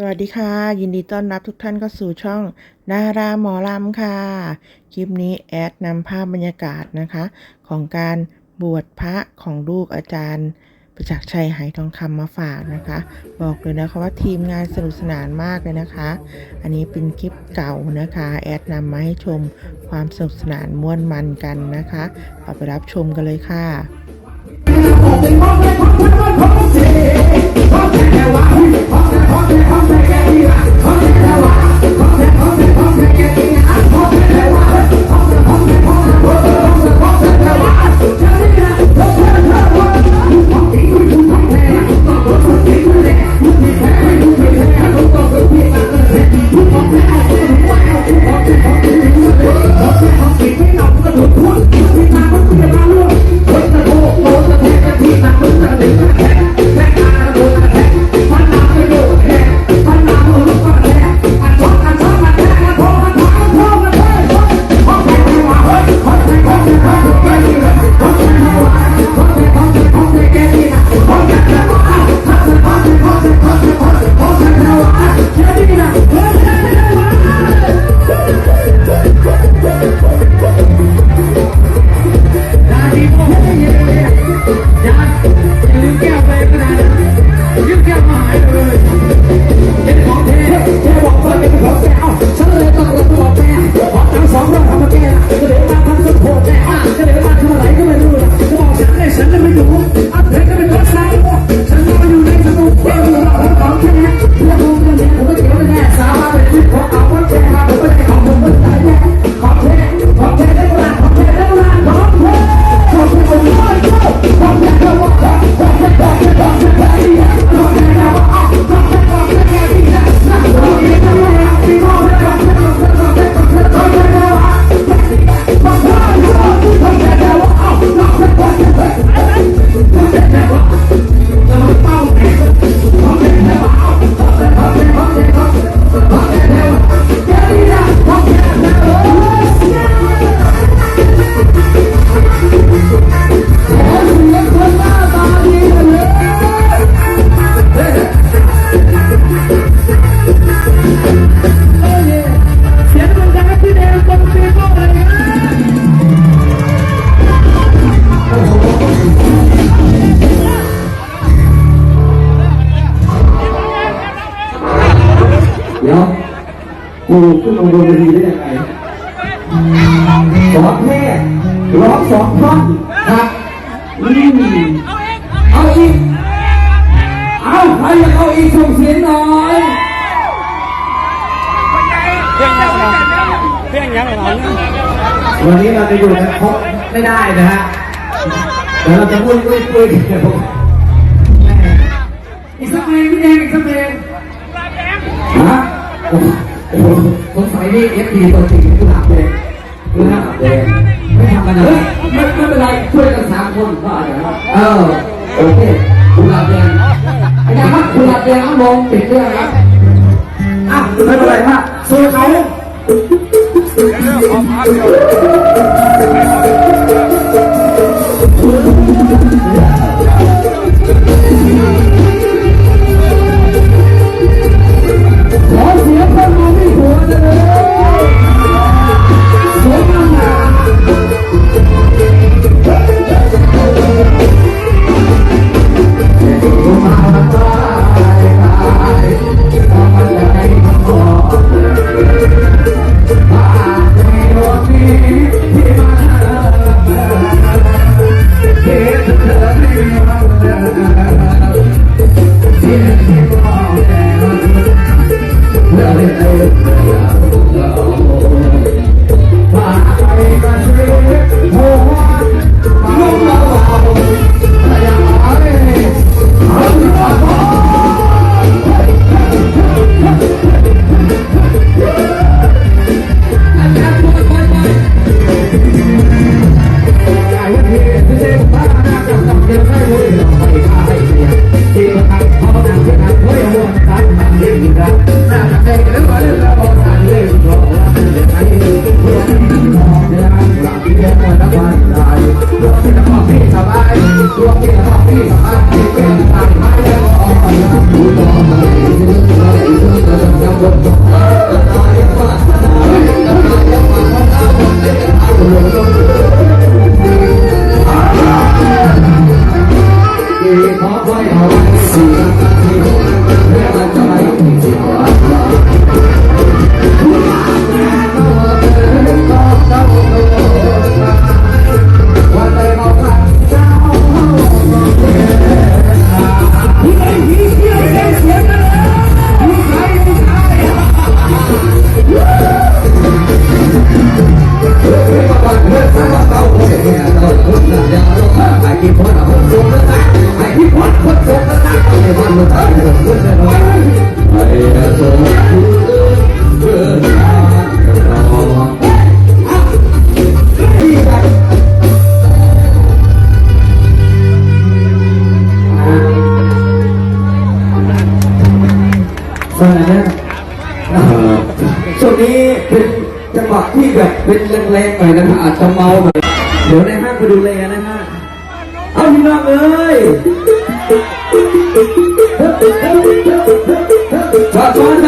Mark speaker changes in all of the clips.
Speaker 1: สวัสดีค่ะ ยินดีต้อนรับทุกท่านเข้าสู่ช่องนาราหมอลำค่ะ คลิปนี้แอดนำภาพบรรยากาศนะคะ ของการบวชพระของลูกอาจารย์ประจักษ์ชัยหายทองคำมาฝากนะคะ บอกเลยนะคะว่าทีมงานสนุกสนานมากเลยนะคะ อันนี้เป็นคลิปเก่านะคะ แอดนำมาให้ชมความสนุกสนานม่วนมันกันนะคะเอาไปรับชมกันเลยค่ะ
Speaker 2: กูขึ้นมาบนเวทีได้ยังไงสองแค่ร้องสองท่อนครับอืมเอาอีก เอาใครอยากเอาอีกส่งเสียงหน่อย
Speaker 3: เพียงยังเพียงยังหลัง
Speaker 2: วันนี้เราจะอยู่กันครบไม่ได้นะฮะเดี๋ยวเราจะคุยคุยคุยกัน นี่เอฟดีตัวจริงคือหลับเลยคือหลับเลยไม่ทำกันเลยไม่ไม่เป็นไรช่วยกันสามคนก็อะไรนะเออโอเคคุณหลับแดงอาจารย์ครับคุณหลับแดงมองติดเรื่องครับอะไม่เป็นไรฮะสู้เขา
Speaker 3: I'm แค่คนละวันใจรวมที่ละพ่อพี่สบายดวงที่ละพ่อพี่สบาย
Speaker 2: เออนะเอ่อช่วงนี้เป็น จังหวะที่แบบเป็นแรงๆหน่อยนะฮะอาจจะเมาหน่อยเดี๋ยวในห้างไปดูแลนะฮะเอาพี่น้องเอ้ยชาชาช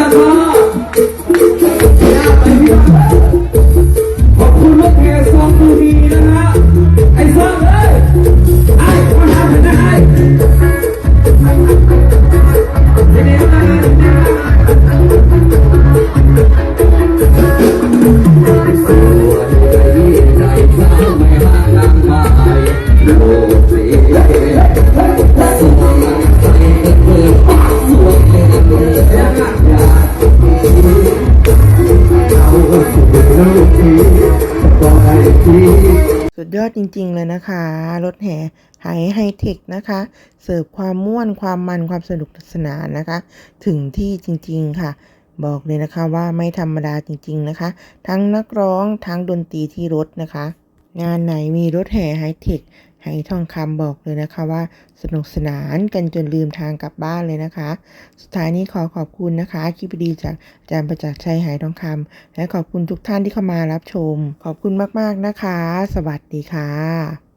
Speaker 2: าช
Speaker 4: จริง ๆ เลยนะคะ รถแห่ไฮไฮเทคนะคะ เสิร์ฟความม่วนความมันความสนุกสนานนะคะ ถึงที่จริง ๆ ค่ะ บอกเลยนะคะว่าไม่ธรรมดาจริง ๆ นะคะ ทั้งนักร้องทั้งดนตรีที่รถนะคะ งานไหนมีรถแห่ไฮเทค ไหทองคำบอกเลยนะคะว่า สนุกสนานกันจนลืมทางกลับบ้านเลยนะคะ สุดท้ายนี้ขอขอบคุณนะคะ คลิปดีจากอาจารย์ประจักษ์ชัยไหทองคำและขอบคุณทุกท่านที่เข้ามารับชม ขอบคุณมากๆนะคะ สวัสดีค่ะ